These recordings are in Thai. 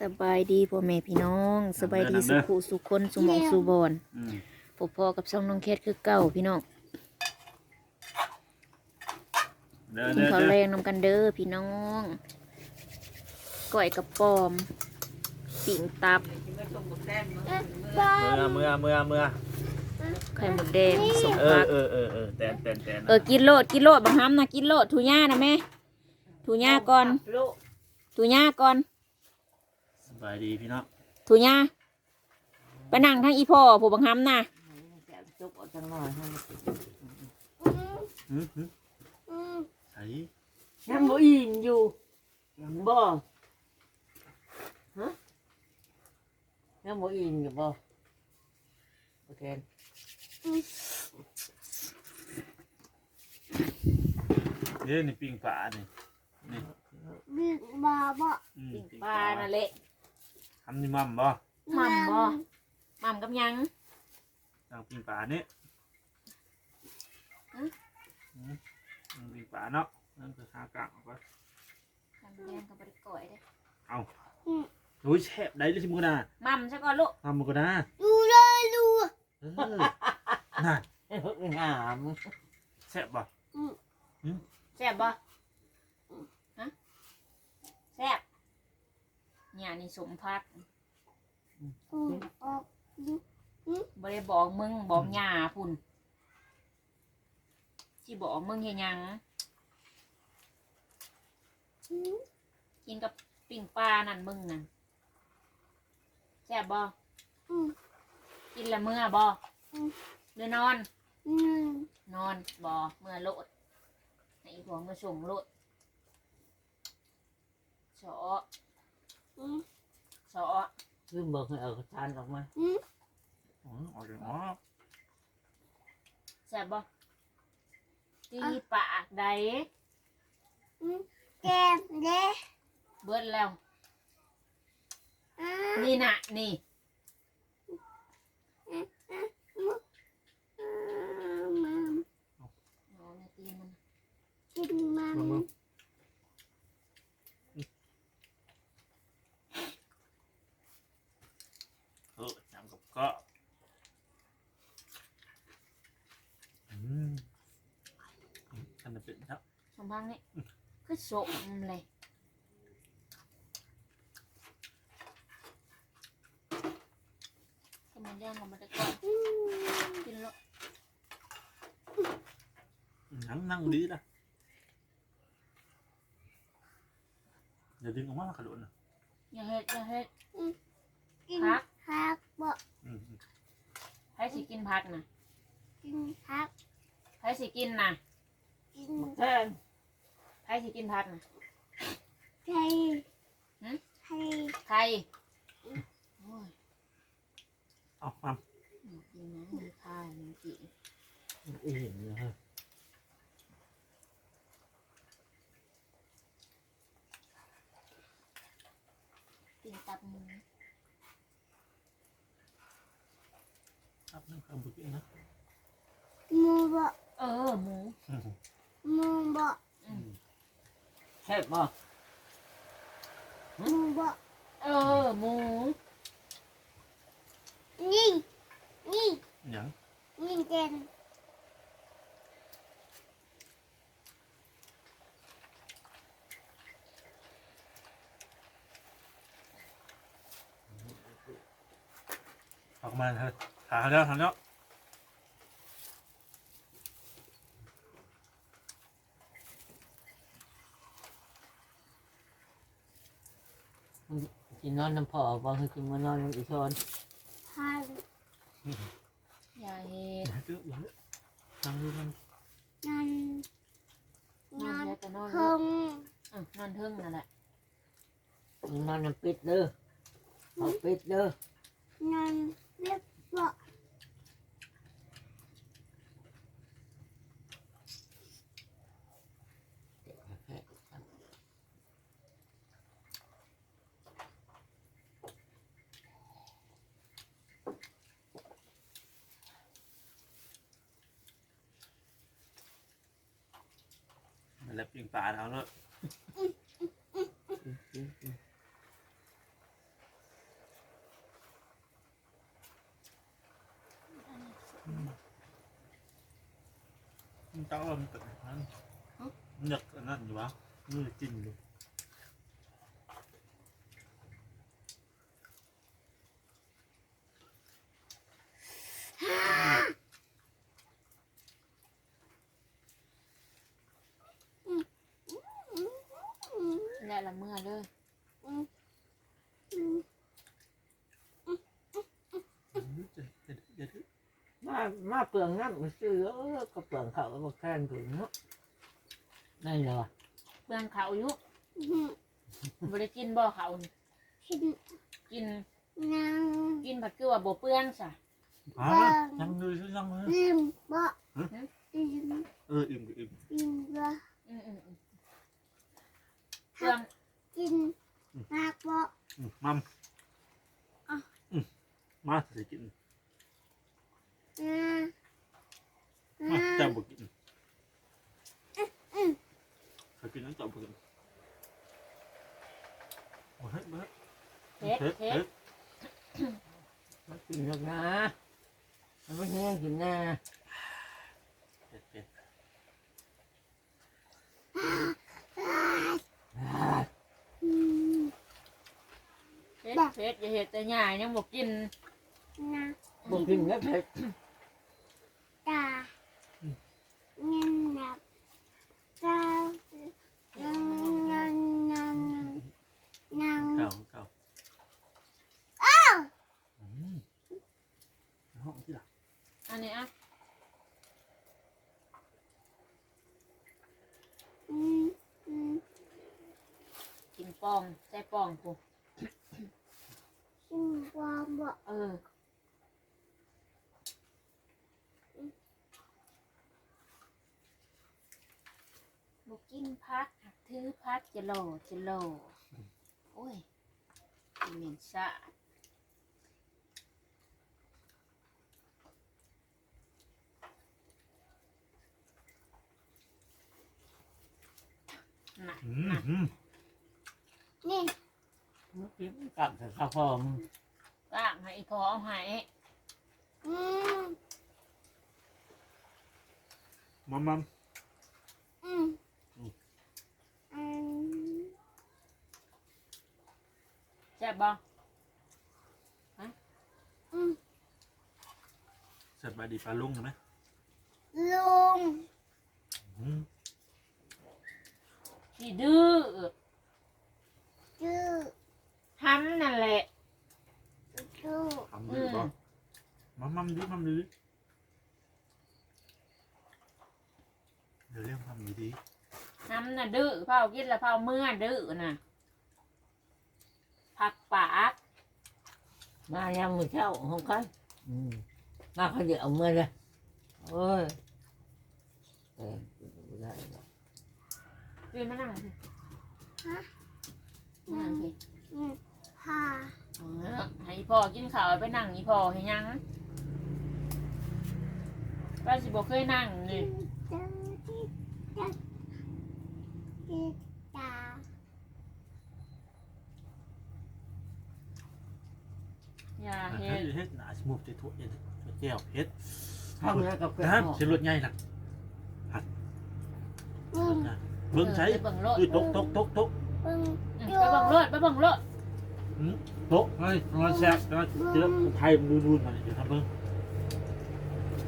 สบายดีพ่อแม่พี่น้องสบายดีสุขุสุขคนสุหมองสุบอนอืมพบพ่อกับช่องน้องเคสคือเก่าพี่น้องเด้อกินเด้อข้าวเด้แรองนำกันเด้อพี่น้องก้อยกับปอมปิ่งตับเมื่อเมื่อเมื่อเมื่อไข่หมดแดงสมเออพักเออเออเออแตนแตนแตนเออกินโลดกินโลดบังคับนะกินโลดถูย่านะแม่ถูย่าก่อนถูย่าก่อนส บายดีพี่น้องถูย่าไปนั่งทั้งอีพ่อผู้บังคับนะจุกออกจังหน่อยให้มันติดหืมหืมใส่ยังบ่อินอยู่ยังบ่ฮะยังบ่อินอยู่บ่โอเคเด้อนี่ปิ้งปลานี่นี่บิ๊กบาบะอืมปิ่งปลาน่ะเละ ทำนี่มั่มบ่หม่ำบ่หม่ำกับหยังทางปิ้งปลานี่อืมอืมอืมปิ้งปลาเนาะนั่นคือข้าวกลางออกไปทำแดงกับบริก่อยเด้อเอาโอ้ยแซ่บได้เลยสิมึงนะหม่ำซะก่อนลูกทำมึงก็นะดูเลยดูเออน่างามแซ่บบ่แซ่บบ่ฮะแซ่บ เนี่ยนี่สมพักอืมออกบ่ได้บอกมึงบอกหย่าพุ่นที่บอกมึงเฮ็ดหยังอืมกินกับปิ่งปลานั่นมึงนั่นแซ่บบ่อืมกินละเมื่อบ่อืมหรือนอน อืมนอนบ่เมื่อโลดให้อีพวงมาส่งโลดเฉาะ อืมเฉาะคือบอกให้เอาทานออกมาอืมอ๋อออกจากอ๋อแซ่บบ่ตีปากใดอืมแกมเด้เบิดแล้วอ่านี่น่ะ นี่อืมมัมเอาเนี่ยตีนมันกินมัม มึงมึงเออจำกับก็อืมอันนั้นเป็นครั บสมพังนี่คือสมเลยสมันย่างกับมันจะก่อนอืมกินแล้วนั่งนั่งดีนะอย่าดึงออกมาขลุ่นนะอย่าเฮ็ดอย่าเฮ็ดกินพักผักบะอืมอืมให้สิกินผักนะกินผักให้สิกินนะกินแทนให้สิกินผักนะไข่หืมไข่ใครโอ้ยเอามากินนะมีข้าวมีจีอินเลยกินตับหมูครับนั่งข้างบุกนะหมูบะเออหมูหมูบะ แซ่บบ่หมูบะเออหมูนี่นี่อย่างนี่เจนออกมาเถอะหาแล้วหาแล้ว กินนอนน้ำพอบ่คือกินมานอนน้ำอีทอน แล้วปิ้งปลาเอาเนาะต้องลมตึกนั้นนึกอันนั้นอยู่วะมือจริงเลย มื่อเลยมามาเปลืองน้ำมันซื้อเออก็เปลืองเขาก็บอกแค่นถึงเนาะนั่นเหรอเปลืองเขาอยู่บ่ได้กินบ่อเขานี่กินกินนางกินผัดคือว่าบ่เปลืองซะอ่ายังดูซิยังเลยลืมบ่ลืมเอออิ่มอิ่มลืมบ่อืมอืมอืมเปลือง บ่ อืมมัมอืมมาสิกินนะมานะเจ้าบุกินเขากินแล้วเจ้าบุกินโอ้ยเบิดเผ็ดเผ็ดเผ็เผ็ดดกินแล้วนะมันไม่แห้งกินนะ เผ็ดเผ็ด อืม เผ็ดเผ็ดอย่าเฮ็ดแต่หญ้ายังบ่กินนะบอกกินแล้วเผ็ดตาเงินนับตานังนังนังนังเก่าเก่าอืมห้องที่หลังอันนี้อะอืมอืมกินปองใส่ปองกู กินความบ่เออบ่กินพักถือพักจะโลจะโลโอ้ยเหม็นสะอาดน่ะอืมอืมนี่มัน กินกลับใส่ข้าวพอมร่างให้พอเอาให้ อืมมัมมัมอืมอืมแซ่บบ่อืมสบายดีปลาลุงใช่ไหมลุงอืมที่ดื้อชื่อ ทำนั่นแหละชื่อทำดีป่ะมัมมัมดิมัมดิเดี๋ยวเรียกทำดีดีทำน่ะดื้อเผากินแล้วเผาเมื่อดื้อน่ะ ผักปากมายามมื้อเช้าของกันอืมมาเขาเดี๋ยวเอามือเลยโอ้ยเออไม่ได้หรอกพี่มานั่งสิฮะมานั่งสิอื มพาเออให้พ่อกินข้าวไปนั่งนี่พ่อให้ยังป้าสิบอกเคยนั่งนี่จังที่จังที่ตาอย่าเฮ็เฮ็ดดเฮ็ดหนาสมุบจะถั่วเฮ็ดแก้วเฮ็ดทำแล้วกับแกนะเสียรถใหญ่น่ะอืมเบิ่งใช้ไปเบิ่งโลดอุ้ยตกตกตกตกอืมอืมไปเบิ่งโลดไปเบิ่งโลด ตกไงนอนแซ่บนอนเจอไทยมันดูดูมันจะทำเบิ่ง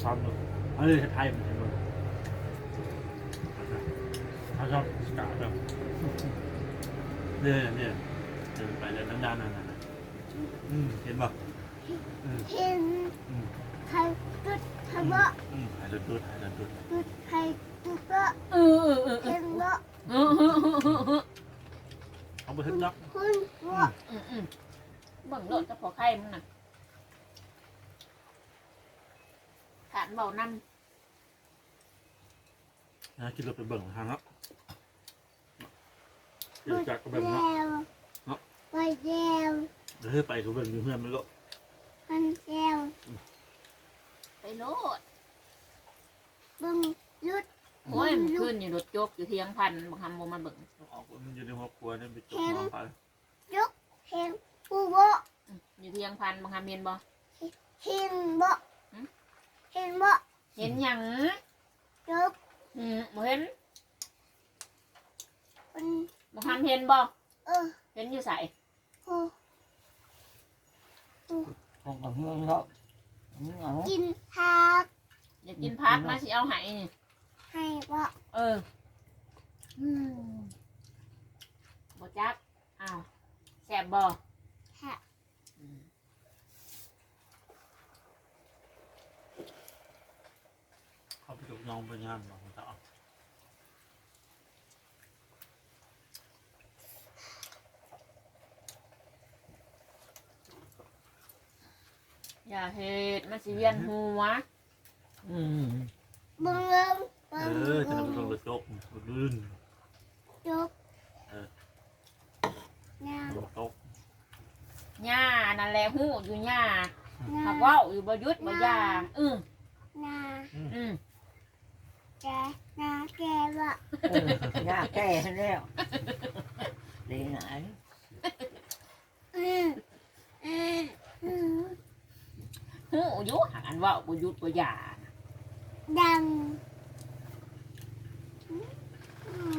ทำเบิ่งเอาเลยไทยมันทำเบิ่งเขาชอบสกัดแบบเนี่ยเนี่ยเดินไปเลยด้านๆนั่นน่ะอืมเห็นป่ะอืมเห็นอืมใครจุดใครบ่อืมหายแล้วดูหายแล้วดูจุดใครจุดบ่เออเออเออเอเห็อนบ่เออเออเออเออ เอาไปเห็นยักคุณบ่อืมอืมเบิ่งโลดจะพอไข่มึงน่ะขานเบาน้นนะคิดเราไปเบิ่งทางแล้วเดี๋ยวจากก็แลเบิ่งเนาะไปแล้วเดี๋ยวไปก็เบิ่งอยู่เพื่อนมันก็มันแล้วไปโลดเบิ่งยุดโอ้ยขึ้นอยู่รถโจกอยู่เทียงพันบางคำบ่มาเบิ่ง มันอยู่ในหัวครัวเนี่ยไปจบมองไปเห็นผู้บ่อืมอยู่เทียงพันบางคำเห็นบ่เห็นบ่เห็นบ่เห็นหยังจบอืมบ่เห็นมันบ่ทันเห็นบ่เออเห็นอยู่ใส่โอ้ของกับเมืองเนาะมึงเอากินผักอยากกินพักมาสิเอาให้นี่ให้ว่าเออ อืม บ่จักอ้าวแซ่บบ่แค่อืมเขาไปกับน้องไปงานบอกเขาจะเอาอย่าเฮ็ดมันสิเวียนหัวอืมเบิ่งเบิ่งเอเบิ่งอจะนำลงรถจกรถลื่นจบ เออ น้ รถจก หญ้า นั่นแหละฮู้อยู่หญ้าำหักน้ำเว้าอยู่บ่หยุดบ่ยาอือน้อืมำแกน้าแกว่าเออยาแก้ให้แล้วดีไหนอืมอืมอืมฮู้อยู่หักอันเว้าบ่หยุดบ่ยาน่ะดังอื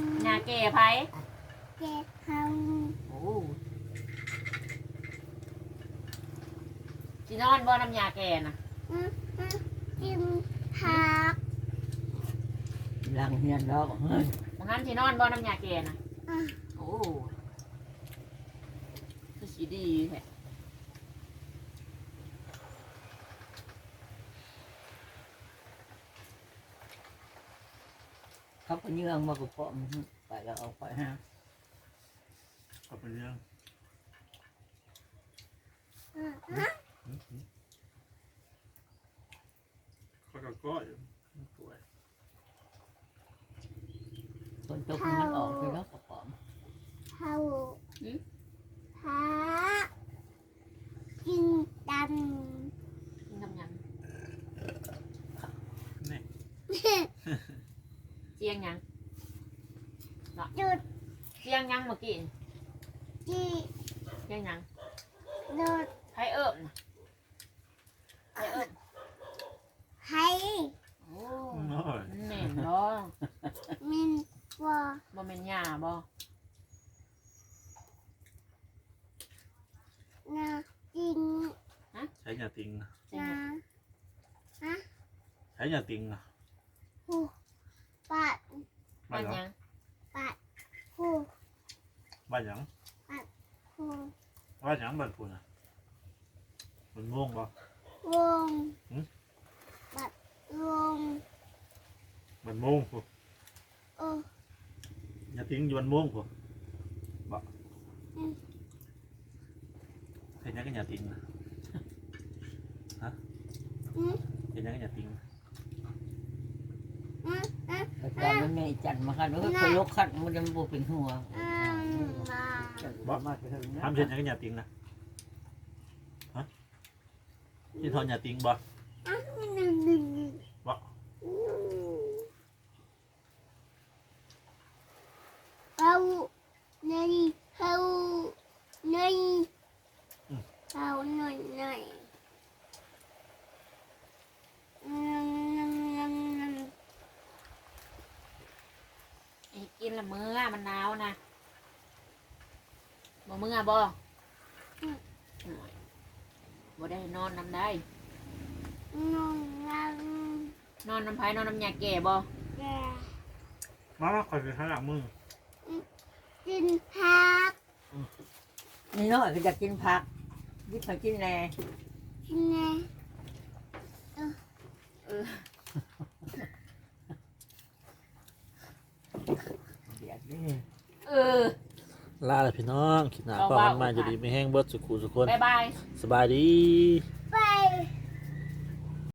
มหญ้าแก่ไผแกทโอ้ สินอนบ่น้ำยาแก่น่ะำอืมอืมกินผักหลังเฮียนดอกเฮ้ยบ่งั้นสินอนบ่น้ำยาแก่น่ะอะโอ้คือสิดีแท้เขาก็เยื่องมากระเพาะมันไปแล้วเอาไปฮะก็เป็นเรื่องอืมฮะเขาก็ก้อยป่วยคนตกมันออกไปแล้วกระเพาะเขาผักกินดำกินกับหยังนี่เจียงหยังจุดเจียงหยังเมื่อกี้ที่เจียงหยังจุด ไผเอิบน่ะไผเอิบ ให้ โอ้ โอ้ย มันแม่นบ่ มินว่า บ่แม่นหญ้าบ่ นากิน ใช้ยาติงนะเจียงนาหยังใช้ยาติงนะหูปัดบ้าบ้านนหหยัยังงปัดหูบ้านหยัง ยังกันยาติงอืมอืมแต่ตอนนั้นไม่จัดมาคันเฮ้ยคนลกคัดมันจะบ่เป็นหัวอืมมาบ่มาถึงนะทำเช่นยังกันยาติงนะฮะที่ทอนยาติงบ่อะหนึ่งหนึ่งหนึ่ง บ่ อืมเอาในเอาในเอาหน่อยหน่อยอืม ไอ้กิน ละมื้อมันหนาวนะบ่มื้อบ่โอ้ยบ่ได้นอนนำได้ นอนนั่งนอนน้ำไผนอนน้ำยาแก่บ่แกมามาคอยเป็นข้างหลังมึงกินผักนี่น้อยก็จะกินผักยิบไปกินแหน่กินไงเออ เดี๋ยวนี่เออ ลาเลยพี่น้องคิดหนาเอาป้าว่ามันมาเอาจะดีไม่แห้งเบิดสุขุสุคน บ๊ายบาย สบายดี ไป